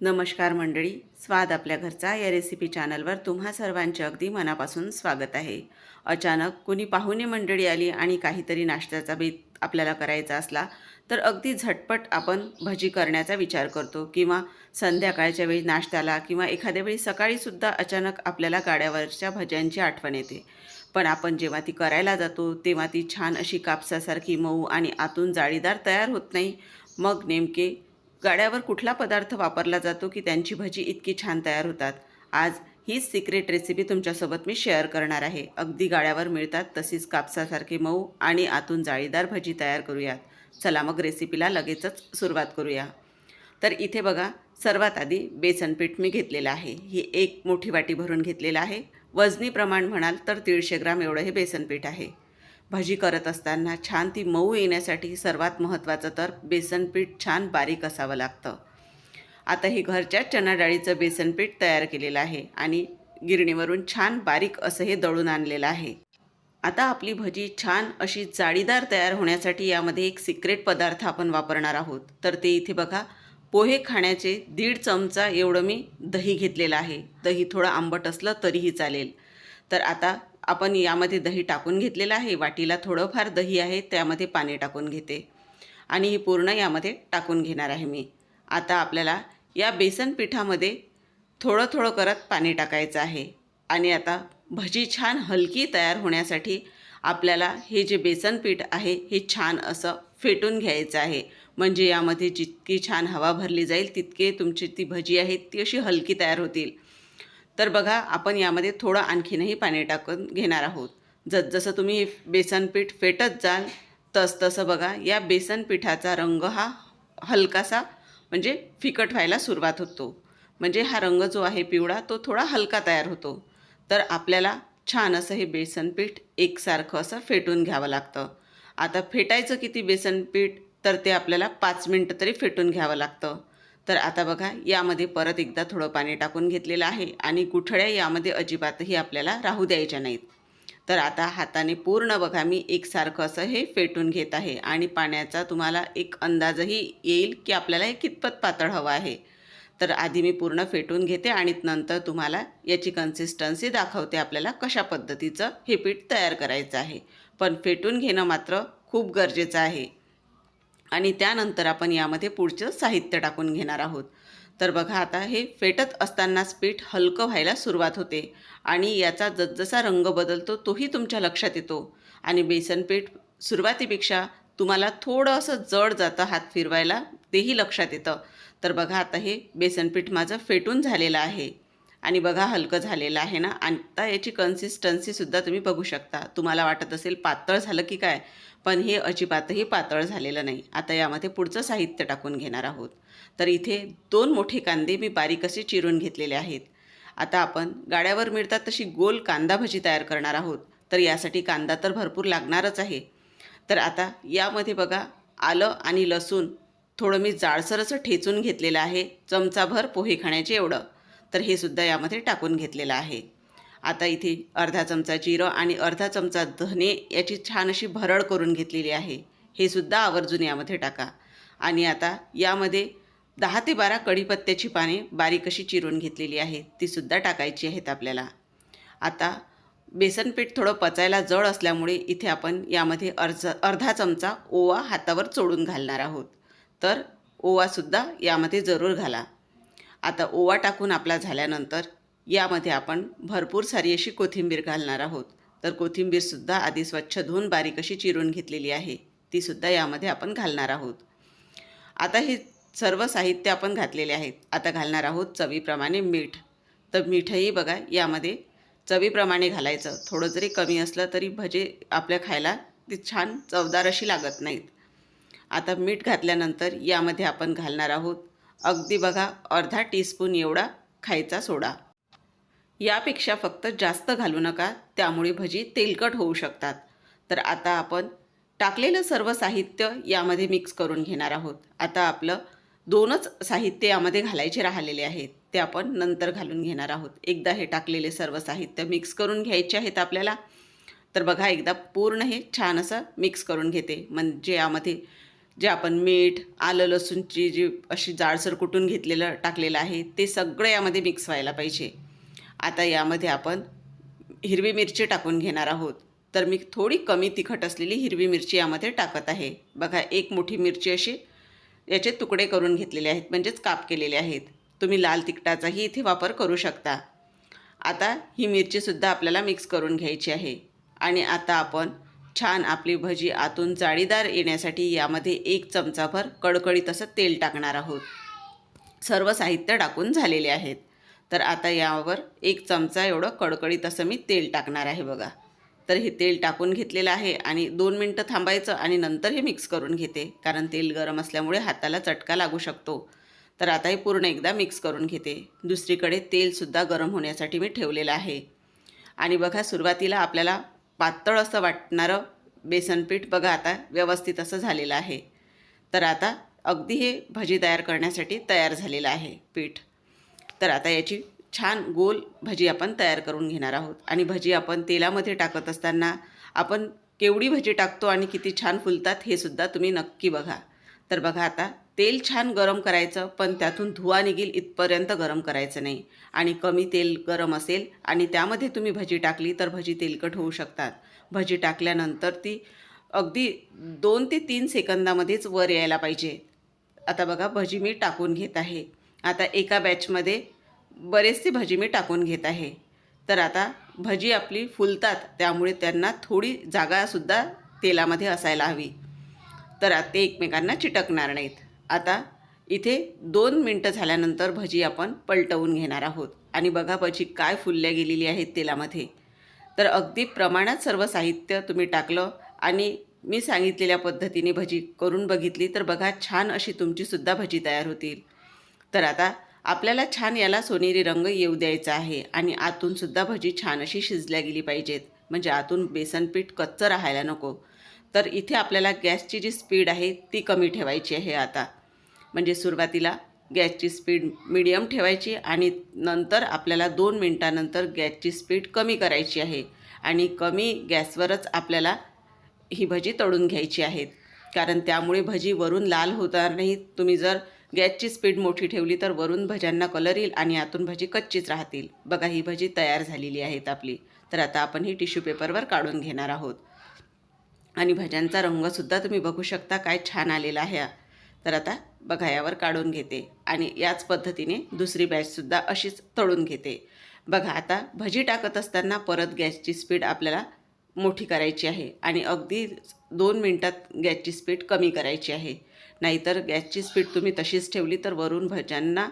नमस्कार मंडळी स्वाद आपल्या घरचा या रेसिपी चॅनलवर तुम्हा सर्वांचे अगदी मनापासून स्वागत आहे. अचानक कुणी पाहुणे मंडळी आली आणि काहीतरी नाश्त्याचा बेत आपल्याला करायचा असला तर अगदी झटपट आपण भजी करण्याचा विचार करतो किंवा संध्याकाळच्या वेळी नाश्त्याला किंवा एखाद्या वेळी सकाळीसुद्धा अचानक आपल्याला गाड्यावरच्या भज्यांची आठवण येते. पण आपण जेव्हा ती करायला जातो तेव्हा ती छान अशी कापसासारखी मऊ आणि आतून जाळीदार तयार होत नाही. मग नेमके गाड्यावर कुठला पदार्थ वापरला जातो की त्यांची भजी इतकी छान तयार होतात? आज हीच सिक्रेट रेसिपी तुमच्यासोबत मी शेअर करणार आहे. अगदी गाड्यावर मिळतात तशीच कापसासारखे मऊ आणि आतून जाळीदार भजी तयार करूयात. चला मग रेसिपीला लगेचच सुरुवात करूया. तर इथे बघा सर्वात आधी बेसन पीठ मी घेतलेलं आहे. ही एक मोठी वाटी भरून घेतलेलं आहे. वजनी प्रमाण म्हणाल तर दीडशे ग्राम एवढं हे बेसन पीठ आहे. भजी करत असताना छान ती मऊ येण्यासाठी सर्वात महत्त्वाचं तर बेसनपीठ छान बारीक असावं लागतं. आता हे घरच्याच चणा डाळीचं तयार केलेलं आहे आणि गिरणीवरून छान बारीक असं हे दळून आणलेलं आहे. आता आपली भजी छान अशी जाळीदार तयार होण्यासाठी यामध्ये एक सिक्रेट पदार्थ आपण वापरणार आहोत. तर ते इथे बघा. पोहे खाण्याचे दीड चमचा एवढं मी दही घेतलेलं आहे. दही थोडं आंबट असलं तरीही चालेल. तर आता आपण यामध्ये दही टाकून घेतलेलं आहे. वाटीला थोडंफार दही आहे त्यामध्ये पाणी टाकून घेते. आणि ही पूर्ण यामध्ये टाकून घेणार आहे मी. आता आपल्याला या बेसन पिठामध्ये थोडं थोडं करत पाणी टाकायचं आहे. आणि आता भजी छान हलकी तयार होण्यासाठी आपल्याला हे जे बेसन पीठ आहे हे छान असं फेटून घ्यायचं आहे. म्हणजे यामध्ये जितकी छान हवा भरली जाईल तितके तुमची ती भजी आहे ती अशी हलकी तयार होतील. तर बघा आपण यामध्ये थोडं आणखीनही पाणी टाकून घेणार आहोत. जसजसं तुम्ही बेसनपीठ बेसन पीठ फेटत जाल तस तसं बघा या बेसन पिठाचा रंग हा हलकासा म्हणजे फिकट व्हायला सुरुवात होतो. म्हणजे हा रंग जो आहे पिवळा तो थोडा हलका तयार होतो. तर आपल्याला छान असं हे बेसन पीठ एकसारखं असं फेटून घ्यावं लागतं. आता फेटायचं किती बेसन पीठ तर ते आपल्याला पाच मिनटं तरी फेटून घ्यावं लागतं. तर आता बघा यामध्ये परत एकदा थोडं पाणी टाकून घेतलेलं आहे आणि गुठळ्या यामध्ये अजिबातही आपल्याला राहू द्यायच्या नाहीत. तर आता हाताने पूर्ण बघा मी एकसारखं असं हे फेटून घेत आहे आणि पाण्याचा तुम्हाला एक अंदाजही येईल की आपल्याला हे कितपत पातळ हवं आहे. तर आधी मी पूर्ण फेटून घेते आणि नंतर तुम्हाला याची कन्सिस्टन्सी दाखवते आपल्याला कशा पद्धतीचं हे पीठ तयार करायचं आहे. पण फेटून घेणं मात्र खूप गरजेचं आहे. आणि त्यानंतर आपण यामध्ये पुढचं साहित्य टाकून घेणार आहोत. तर बघा आता हे फेटत असतानाच पीठ हलकं व्हायला सुरुवात होते आणि याचा जसजसा रंग बदलतो तोही तुमच्या लक्षात येतो. आणि बेसन पीठ सुरुवातीपेक्षा तुम्हाला थोडं असं जड जातं हात फिरवायला तेही लक्षात येतं. तर बघा आता हे बेसन पीठ माझं फेटून झालेलं आहे. आणि बघा हलकं झालेलं आहे ना? आता याची कन्सिस्टन्सीसुद्धा तुम्ही बघू शकता. तुम्हाला वाटत असेल पातळ झालं की काय? पण हे अजिबातही पातळ झालेलं नाही. आता यामध्ये पुढचं साहित्य टाकून घेणार आहोत. तर इथे दोन मोठे कांदे मी बारीक असे चिरून घेतलेले आहेत. आता आपण गाड्यावर मिळतात तशी गोल कांदा भजी तयार करणार आहोत. तर यासाठी कांदा तर भरपूर लागणारच आहे. तर आता यामध्ये बघा आलं आणि लसूण. थोडं मी जाडसर असं ठेचून घेतलेलं आहे. चमचाभर पोहे खाण्याचे एवढं. तर हे सुद्धा यामध्ये टाकून घेतलेलं आहे. आता इथे अर्धा चमचा जिरं आणि अर्धा चमचा धने याची छान अशी भरड करून घेतलेली आहे. हे सुद्धा आवर्जून यामध्ये टाका. आणि आता यामध्ये दहा ते बारा कढीपत्त्याची पाने बारीक अशी चिरून घेतलेली आहेत तीसुद्धा टाकायची आहेत आपल्याला. आता बेसन पीठ थोडं पचायला जड असल्यामुळे इथे आपण यामध्ये अर्ज अर्धा चमचा ओवा हातावर चोडून घालणार आहोत. तर ओवासुद्धा यामध्ये जरूर घाला. आता ओवा टाकून आपला झाल्यानंतर यामध्ये आपण भरपूर सारी अशी कोथिंबीर घालणार आहोत. तर कोथिंबीरसुद्धा आधी स्वच्छ धुवून बारीक अशी चिरून घेतलेली आहे. तीसुद्धा यामध्ये आपण घालणार आहोत. आता हे सर्व साहित्य आपण घातलेले आहेत. आता घालणार आहोत चवीप्रमाणे मीठ. तर मीठही बघा यामध्ये चवीप्रमाणे घालायचं. थोडं जरी कमी असलं तरी भजे आपल्या खायला ती छान चवदार अशी लागत नाहीत. आता मीठ घातल्यानंतर यामध्ये आपण घालणार आहोत अगदी बघा अर्धा टीस्पून एवढा खायचा सोडा. यापेक्षा फक्त जास्त घालू नका त्यामुळे भजी तेलकट होऊ शकतात. तर आता आपण टाकलेलं सर्व साहित्य यामध्ये मिक्स करून घेणार आहोत. आता आपलं दोनच साहित्य यामध्ये घालायचे राहिलेले आहेत ते आपण नंतर घालून घेणार आहोत. एकदा हे टाकलेले सर्व साहित्य मिक्स करून घ्यायचे आहेत आपल्याला. तर बघा एकदा पूर्ण हे छान असं मिक्स करून घेते. म्हणजे यामध्ये जे आपण मीठ आलं लसूणची जी अशी जाडसर कुटून घेतलेलं टाकलेलं आहे ते सगळं यामध्ये मिक्स व्हायला पाहिजे. आता यामध्ये आपण हिरवी मिरची टाकून घेणार आहोत. तर मी थोडी कमी तिखट असलेली हिरवी मिरची यामध्ये टाकत आहे. बघा एक मोठी मिरची अशी याचे तुकडे करून घेतलेले आहेत म्हणजेच काप केलेले आहेत. तुम्ही लाल तिखटाचाही इथे वापर करू शकता. आता ही मिरचीसुद्धा आपल्याला मिक्स करून घ्यायची आहे. आणि आता आपण छान आपली भजी आतून जाळीदार येण्यासाठी यामध्ये एक चमचाभर कडकडीत असं तेल टाकणार आहोत. सर्व साहित्य टाकून झालेले आहेत. तर आता यावर एक चमचा एवढं कडकडीत असं मी तेल टाकणार आहे बघा. तर हे तेल टाकून घेतलेलं आहे आणि दोन मिनटं थांबायचं आणि नंतर हे मिक्स करून घेते. कारण तेल गरम असल्यामुळे हाताला चटका लागू शकतो. तर आता हे पूर्ण एकदा मिक्स करून घेते. दुसरीकडे तेलसुद्धा गरम होण्यासाठी मी ठेवलेलं आहे. आणि बघा सुरुवातीला आपल्याला पातळ असं वाटणारं बेसनपीठ बघा आता व्यवस्थित असं झालेलं आहे. तर आता अगदी हे भजी तयार करण्यासाठी तयार झालेलं आहे पीठ. तर आता याची छान गोल भजी आपण तयार करून घेणार आहोत. आणि भजी आपण तेलामध्ये टाकत असताना आपण केवढी भजी टाकतो आणि किती छान फुलतात हे सुद्धा तुम्ही नक्की बघा. तर बघा आता तेल छान गरम करायचं पण त्यातून धुवा निघेल इथपर्यंत गरम करायचं नाही. आणि कमी तेल गरम असेल आणि त्यामध्ये तुम्ही भजी टाकली तर भजी तेलकट होऊ शकतात. भजी टाकल्यानंतर ती अगदी दोन ते तीन सेकंदामध्येच वर यायला पाहिजे. आता बघा भजी मी टाकून घेत आहे. आता एका बॅचमध्ये बरेचसे भजी मी टाकून घेत आहे. तर आता भजी आपली फुलतात त्यामुळे त्यांना थोडी जागासुद्धा तेलामध्ये असायला हवी. तर ते एकमेकांना चिटकणार नाहीत. आता इथे दोन मिनटं झाल्यानंतर भजी आपण पलटवून घेणार आहोत. आणि बघा भजी काय फुलल्या गेलेली आहेत तेलामध्ये. तर अगदी प्रमाणात सर्व साहित्य तुम्ही टाकलं आणि मी सांगितलेल्या पद्धतीने भजी करून बघितली तर बघा छान अशी तुमचीसुद्धा भजी तयार होतील. तर आता आपल्याला छान याला सोनेरी रंग येऊ द्यायचा आहे आणि आतूनसुद्धा भजी छान अशी शिजल्या गेली पाहिजेत. म्हणजे आतून बेसनपीठ कच्चं राहायला नको. तर इथे आपल्याला गॅसची जी स्पीड आहे ती कमी ठेवायची आहे आता. म्हणजे सुरुवातीला गॅसची स्पीड मिडियम ठेवायची आणि नंतर आपल्याला दोन मिनटानंतर गॅसची स्पीड कमी करायची आहे. आणि कमी गॅसवरच आपल्याला ही भजी तळून घ्यायची आहेत कारण त्यामुळे भजी वरून लाल होणार नाही. तुम्ही जर गॅसची स्पीड मोठी ठेवली तर वरून भज्यांना कलर येईल आणि आतून भजी कच्चीच राहतील. बघा ही भजी तयार झालेली आहेत आपली. तर आता आपण ही टिश्यू पेपरवर काढून घेणार आहोत. आणि भज्यांचा रंगसुद्धा तुम्ही बघू शकता काय छान आलेला आहे. तर आता बघा यावर काढून घेते आणि याच पद्धतीने दुसरी बॅचसुद्धा अशीच तळून घेते. बघा आता भजी टाकत असताना परत गॅसची स्पीड आपल्याला मोठी करायची आहे आणि अगदी दोन मिनटात गॅसची स्पीड कमी करायची आहे. नाहीतर गॅसची स्पीड तुम्ही तशीच ठेवली तर वरून भज्यांना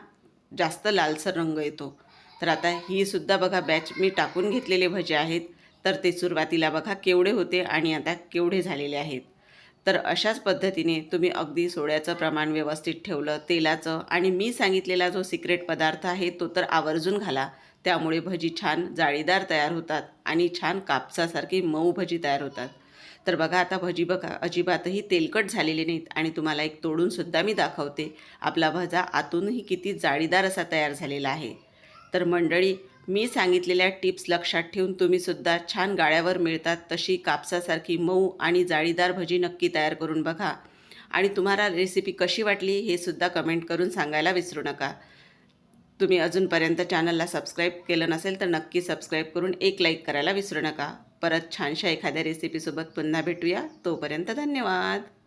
जास्त लालसर रंग येतो. तर आता ही सुद्धा बघा बॅच मी टाकून घेतलेले भजे आहेत. तर ते सुरुवातीला बघा केवढे होते आणि आता केवढे झालेले आहेत. तर अशाच पद्धतीने तुम्ही अगदी सोड्याचं प्रमाण व्यवस्थित ठेवलं तेलाचं आणि मी सांगितलेला जो सिक्रेट पदार्थ आहे तो तर आवर्जून घाला. त्यामुळे भजी छान जाळीदार तयार होतात आणि छान कापसासारखी मऊ भजी तयार होतात. तर बघा आता भजी बघा अजिबातही तेलकट झालेली नाहीत आणि तुम्हाला एक तोडूनसुद्धा मी दाखवते. आपला भजा आतूनही किती जाळीदार असा तयार झालेला आहे. तर मंडळी मी सांगितलेल्या टिप्स लक्षात ठेवून तुम्हीसुद्धा छान गाळ्यावर मिळतात तशी कापसासारखी मऊ आणि जाळीदार भजी नक्की तयार करून बघा. आणि तुम्हाला रेसिपी कशी वाटली हे सुद्धा कमेंट करून सांगायला विसरू नका. तुम्ही अजूनपर्यंत चॅनलला सबस्क्राईब केलं नसेल तर नक्की सबस्क्राईब करून एक लाईक करायला विसरू नका. परत छानशा एखाद्या रेसिपीसोबत पुन्हा भेटूया. तोपर्यंत धन्यवाद.